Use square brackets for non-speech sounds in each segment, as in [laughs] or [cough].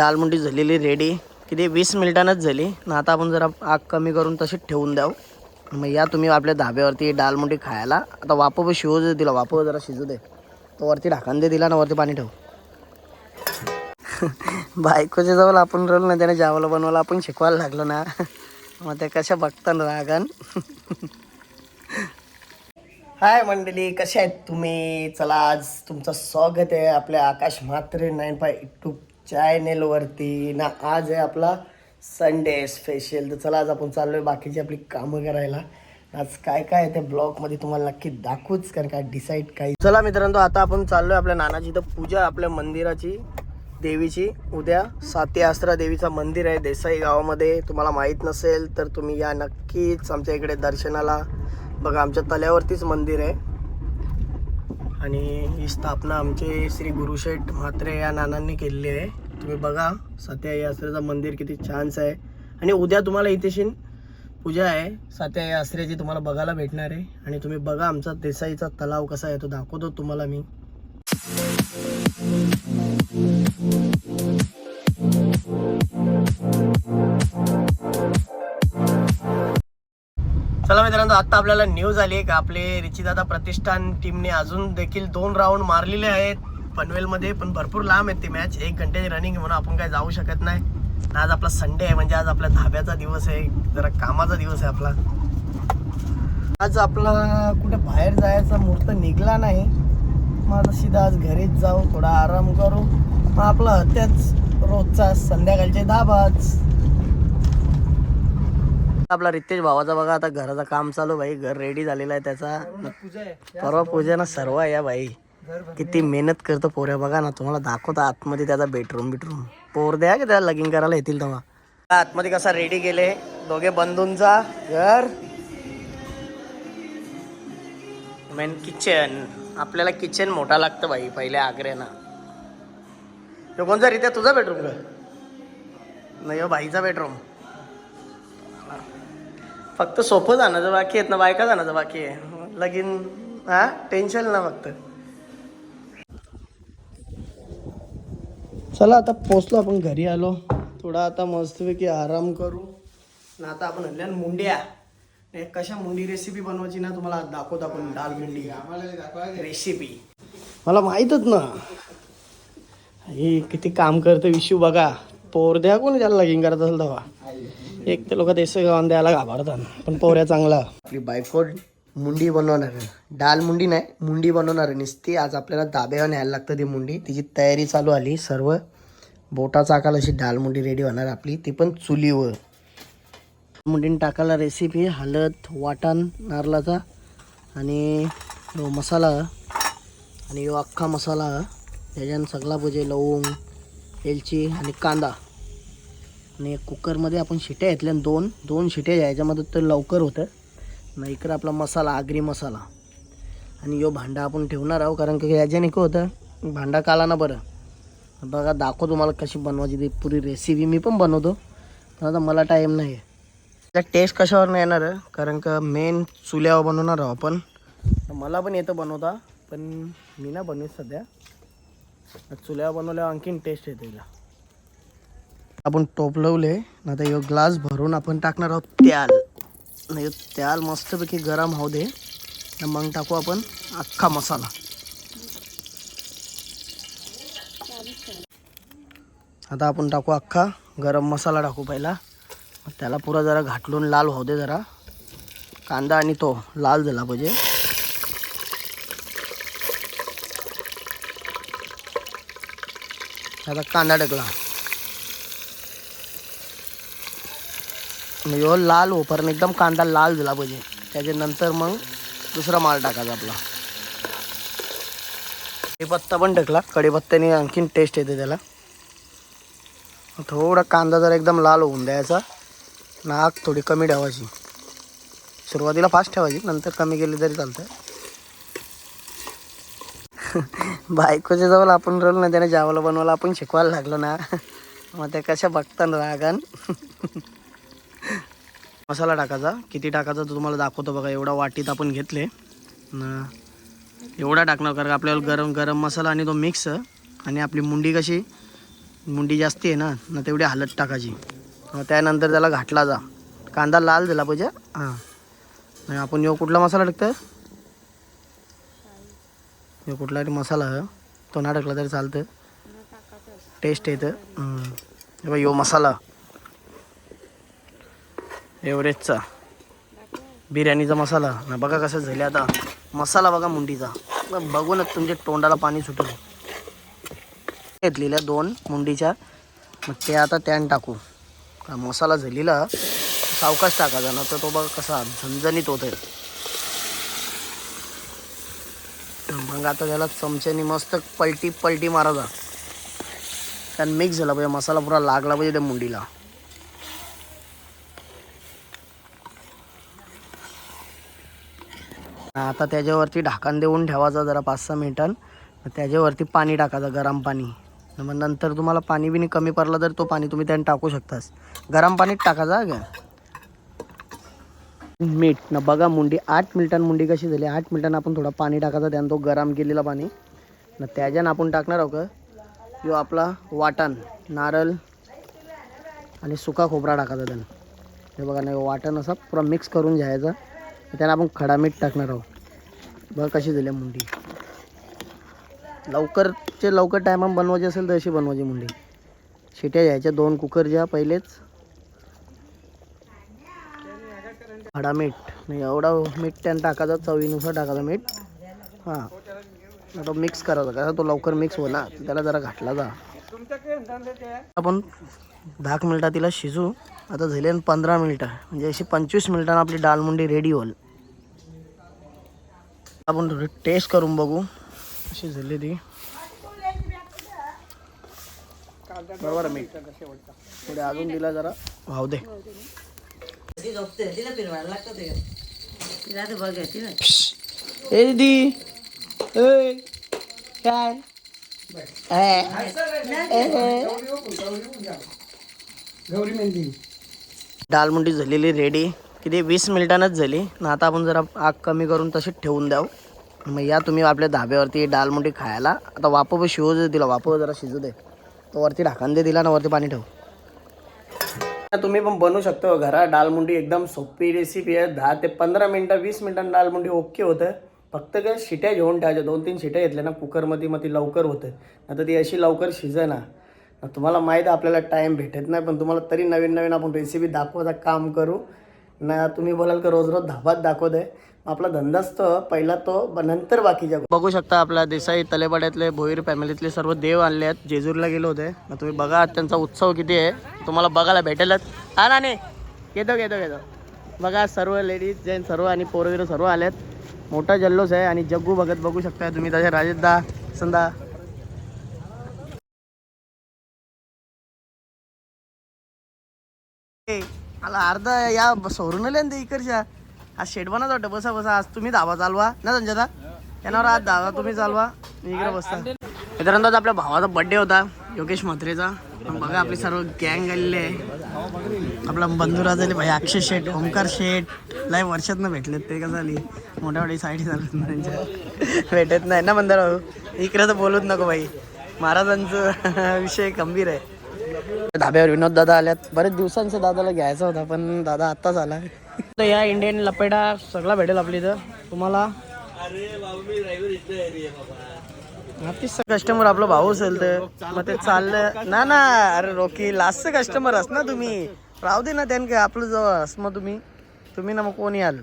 डाळ मुंडी झालेली रेडी. किती? वीस मिनिटांनंच झाली. ना आता आपण जरा आग कमी करून तशीच ठेवून द्याव. मग या तुम्ही आपल्या धाब्यावरती डाळ मुंडी खायला. आता वापव शिवू दे दिला वापव जरा शिजू दे. तो वरती ढाकण दे दिला ना वरती पाणी ठेव. [laughs] बायकोच्या जवळ आपण राहिलो ना त्याने जेवायला बनवायला आपण शिकवायला लागलो ना. [laughs] मग ते कशा बघताना रागन. [laughs] हाय मंडळी कशा आहेत तुम्ही? चला आज तुमचं स्वागत आहे आपल्या Akash Mhatre nine five two चॅनेलवरती ना आज आहे आपला संडे स्पेशल तर चला आज आपण चाललो आहे बाकीची आपली कामं करायला. आज काय काय आहे ते ब्लॉगमध्ये तुम्हाला नक्की दाखवूच कारण काय डिसाईड काही. चला मित्रांनो आता आपण चाललोय आपल्या नानाची तर पूजा आपल्या मंदिराची देवीची. उद्या साती आसरा देवीचं मंदिर आहे देसाई गावामध्ये. तुम्हाला माहीत नसेल तर तुम्ही या नक्कीच आमच्या इकडे दर्शनाला. बघा आमच्या तल्यावरतीच मंदिर आहे. आणि ही स्थापना आमचे श्री गुरुशेठ म्हात्रे या नानांनी केलेली आहे. तुम्ही बघा सत्याई आसऱ्याचं मंदिर किती छानच आहे. आणि उद्या तुम्हाला इथेशी पूजा आहे. सात्याई आसऱ्याची तुम्हाला बघायला भेटणार आहे. आणि तुम्ही बघा आमचा देसाईचा तलाव कसा आहे तो दाखवतो तुम्हाला मी. चला मित्रांनो आता आपल्याला न्यूज आली आहे का आपले रिचिदादा प्रतिष्ठान टीमने अजून देखील दोन राऊंड मारलेले आहेत. पनवेलमध्ये पण भरपूर लांब आहेत ती मॅच एक घंट्याची रनिंग म्हणून आपण काय जाऊ शकत नाही. आज आपला संडे आहे म्हणजे आज आपल्या धाब्याचा दिवस आहे. जरा कामाचा दिवस आहे आपला. आज आपला कुठे बाहेर जायचा मुहूर्त निघला नाही. मग सीधा आज घरीच जाऊ थोडा आराम करू. मग आपला त्याच रोजचा संध्याकाळचे धाबाच आपला रितेश भावाचा बघा आता घराचं काम चालू भाई घर रेडी झालेलं आहे त्याचा. परवा पूजा ना सर्व आहे या भाई. किती मेहनत करतो पोऱ्या बघा ना तुम्हाला दाखवता आतमध्ये त्याचा बेडरूम बिटरूम पोर द्या की त्याला लगीन करायला येतील तेव्हा. आतमध्ये कसा रेडी गेले दोघे बंधूंचा घर. मेन किचन आपल्याला किचन मोठा लागतं भाई पहिल्या आग्र्याना. तो कोणता रित्या तुझा बेडरूम का? नाही हो, भाईचा बेडरूम फक्त सोपं जाण्याचं बाकी आहेत ना बायका जाण्याचं बाकी आहे. लगीन हा? टेन्शन ना फक्त. चला आता पोचलो आपण घरी आलो. थोडा आता मस्तपैकी आराम करू. ना आता आपण हल्ल्यान मुंड्या. कशा मुंडी रेसिपी बनवायची ना तुम्हाला दाखवत दाखवतो आपण दाल मुंडी. रेसिपी मला माहीतच ना. हे किती काम करतं विशू बघा. पोर द्या कोणी त्याला लगीन करत असेल तेव्हा. एक ते लोक देश गावान द्यायला घाबरतात पण पोऱ्या चांगला. आपली बायको मुंडी बनवणार आहे. डाल मुंडी नाही मुंडी बनवणार आहे. नुसती आज आपल्याला दाब्यावर न्यायला लागतं ती मुंडी. तिची तयारी चालू आली. सर्व बोटा चाकाला अशी डाल मुंडी रेडी होणार आपली. ती पण चुलीवर. मुंडीने टाकायला रेसिपी हळद वाटण नारळाचा आणि ह्यो मसाला. आणि यो अख्खा मसाला. त्याच्यानं सगळा म्हणजे लवंग वेलची आणि कांदा. आणि कुकरमध्ये आपण शिट्या घेतल्या दोन दोन शिट्या याच्यामध्ये तर लवकर होतं. नाही इकडं आपला मसाला आगरी मसाला. आणि यो भांडा आपण ठेवणार आहोत कारण की याच्याने काय होतं भांडा काला ना बरं. बघा दाखव तुम्हाला कशी बनवायची ती पुरी रेसिपी मी पण बनवतो पण आता मला टाईम नाही आहे त्या टेस्ट कशावर नाही येणार कारण का मेन चुल्यावर बनवणार आहोत आपण. मला पण येतं बनवता पण मी ना बनवीत सध्या. चुल्यावर बनवल्यावर आणखीन टेस्ट येते तिला. आपण टोपलवले नाही तर ग्लास भरून आपण टाकणार आहोत त्याल. नाही त्याल मस्तपैकी गरम होऊ दे. मग टाकू आपण अख्खा मसाला. आता आपण टाकू अख्खा गरम मसाला टाकू पहिला. त्याला पुरा जरा घाटलून लाल होऊ दे जरा. कांदा आणि तो लाल झाला पाहिजे. आता कांदा टाकला ह्यो लाल होपर्यंत एकदम कांदा लाल झाला पाहिजे. त्याच्यानंतर मग दुसरा माल टाकायचा आपला. कढीपत्ता पण टाकला कढीपत्त्याने आणखीन टेस्ट येते त्याला. थोडा कांदा जर एकदम लाल होऊन द्यायचा. नाक थोडी कमी ठेवायची. सुरुवातीला फास्ट ठेवायची नंतर कमी केली तरी चालतं [laughs] बायकोच्या जवळ आपण रोल ना त्याने जेवायला बनवायला आपण शिकवायला लागलो ना. [laughs] मग ते कशा बघताना रागान. [laughs] मसाला टाकायचा. किती टाकायचा तो तुम्हाला दाखवतो बघा. एवढा वाटीत आपण घेतले. न एवढा टाकणार कारण आपल्याला गरम गरम मसाला आणि तो मिक्स आणि आपली मुंडी कशी? मुंडी जास्ती आहे ना ना तेवढी हलत टाकायची. त्यानंतर त्याला घाटला जा. कांदा लाल झाला पाहिजे. हां. नाही आपण यो कुठला मसाला टाकतं यो कुठला तरी मसाला. तो ना टाकला तरी चालतं. टेस्ट येतं. हम्म. हे यो मसाला. एव्हरेजचा बिर्याणीचा मसाला. ना बघा कसं झाले आता. मसाला बघा मुंडीचा. बघूनच तुमच्या तोंडाला पाणी सुटलं घेतलेल्या दोन मुंडीच्या. मग ते आता त्यान टाकू. मसाला झालेला. सावकाश टाकायचा ना तर तो बघा कसा झणझणीत होत आहे मग आता त्याला चमच्यानी मस्त पलटी पलटी मारायचा कारण मिक्स झाला पाहिजे. मसाला पुरा लागला पाहिजे त्या मुंडीला. आता त्याच्यावरती ढाकण देऊन ठेवायचं जरा पाच सहा मिनटं. त्याच्यावरती पाणी टाकायचं गरम पाणी. मग नंतर तुम्हाला पाणी बिनी कमी पडलं तर तो पाणी तुम्ही त्याने टाकू शकतास. गरम पाणीत टाकायचा हा का मीठ. ना बघा मुंडी आठ मिनिटां मुंडी कशी झाली. आठ मिनिटांना आपण थोडा पाणी टाकायचं त्यानं तो गरम केलेला पाणी. ना त्याच्यानं आपण टाकणार आहोत किंवा आपला वाटण नारळ आणि सुका खोबरा टाकायचा त्यानं. हे बघा नाही वाटण असं पुरा मिक्स करून घ्यायचं. त्यानं आपण खडा मीठ टाकणार आहोत. बघा कशी झाली मुंडी. लवकरचे लवकर टायमात बनवायची असेल तर अशी बनवायची मुंडी. शिट्या घ्यायच्या दोन कुकर ज्या पहिलेच. खडा मीठ. नाही एवढा मीठ त्यानं टाकायचं चवीनुसार टाकायचं मीठ. हां. तो मिक्स करायचा कसा तो लवकर मिक्स होणार. त्याला जरा घाटला जा. आपण दहा एक मिनटं तिला शिजू. आता झाले पंधरा मिनटं. म्हणजे अशी पंचवीस मिनिटांना आपली डाळ मुंडी रेडी होईल. आपण टेस्ट करून बघू. अशी झाली ती. बरोबर आहे मीठ थोडे अजून दिला जरा. भाव दे. तिला तिला. दीदी. ए काय? डालमुंडी झालेली रेडी किती? वीस मिनिटांनंच झाली. ना आता आपण जरा आग कमी करून तशीच ठेवून द्याव. मग या तुम्ही आपल्या धाब्यावरती डाळमुंडी खायला. आता वापव पण शिवू दे तिला. वापव जरा शिजू दे. तो वरती ढाकण दे दिला ना वरती पाणी ठेव. तुम्ही पण बनवू शकतो हो घरात. डालमुंडी एकदम सोपी रेसिपी आहे. दहा ते पंधरा मिनटं वीस मिनटांनी डाळ ओके होतं. फक्त काय शिट्या घेऊन ठेवायच्या. दोन तीन शिट्या घेतल्या ना कुकरमध्ये मग ती लवकर होतं. आता ती अशी लवकर शिजना. तुम्हाला माहीत आहे आपल्याला टाईम भेटत नाही पण तुम्हाला तरी नवीन नवीन आपण रेसिपी दाखवायचं काम करू. ना तुम्ही बोलाल का रोज रोज धाबात दाखवत आहे. आपला धंदाच तो पहिला तो नंतर बाकीच्या बघू शकता आपल्या देसाई तलेपाड्यातले भोईर फॅमिलीतले सर्व देव आणले आहेत. जेजूरला गेलो होते. मग तुम्ही बघा त्यांचा उत्सव किती आहे. तुम्हाला बघायला भेटेलच. हा ना नाही घेतो घेतो. घेतो बघा सर्व लेडीज जेंट्स सर्व आणि पोरवीर सर्व आले आहेत मोठा जल्लोष आहे आणि जग्गू भगत बघू शकताय तुम्ही तसे राजेशदा संदा. आला अर्धा या सोरून ते इकडच्या. आज शेड बनत वाटतं बसा बसा. आज तुम्ही धाबा चालवा. ना संजयदा? त्याच्यावर आज धाबा तुम्ही चालवा. मी इकडे बसता. मित्रांनो आपल्या भावाचा बड्डे होता योगेश म्हात्रेचा. बघा आपली सर्व गँग आलेली आहे. आपला बंधुराज आले भाई अक्षय शेठ ओंकार शेठ. लय वर्षात भेटलेत ते कसं झाली मोठ्या मोठी साईड चालत नाही म्हणजे. त्यांच्या भेटत नाही ना बंधारा भाऊ? इकडे तर बोलूच नको भाई. महाराजांचं [laughs] विषय गंभीर आहे. धाब्यावर विनोद दादा आल्यात. बरेच दिवसांचं दादाला घ्यायचा होता पण दादा आत्ताच आला. तर या इंडियन लपेटा सगळा भेटेल आपली इथं. तुम्हाला? नक्कीच कस्टमर आपला भाऊ असेल तर. मग ते चाललं. ना ना अरे रोकी लास्टचं कस्टमर अस ना तुम्ही. राहू दे ना त्यान काय आपलं जवळ अस मग तुम्ही. तुम्ही ना मग कोण याल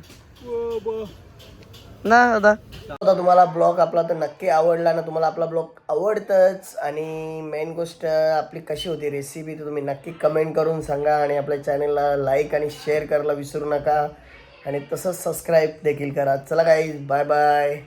ना दादा. आता तुम्हाला ब्लॉग आपला तर नक्की आवडला ना तुम्हाला आपला ब्लॉग आवडतच. आणि मेन गोष्ट आपली कशी होती रेसिपी तर तुम्ही नक्की कमेंट करून सांगा. आणि आपल्या चॅनलला लाईक आणि शेअर करायला विसरू नका. आणि तसंच सबस्क्राईब देखील करा. चला काही बाय बाय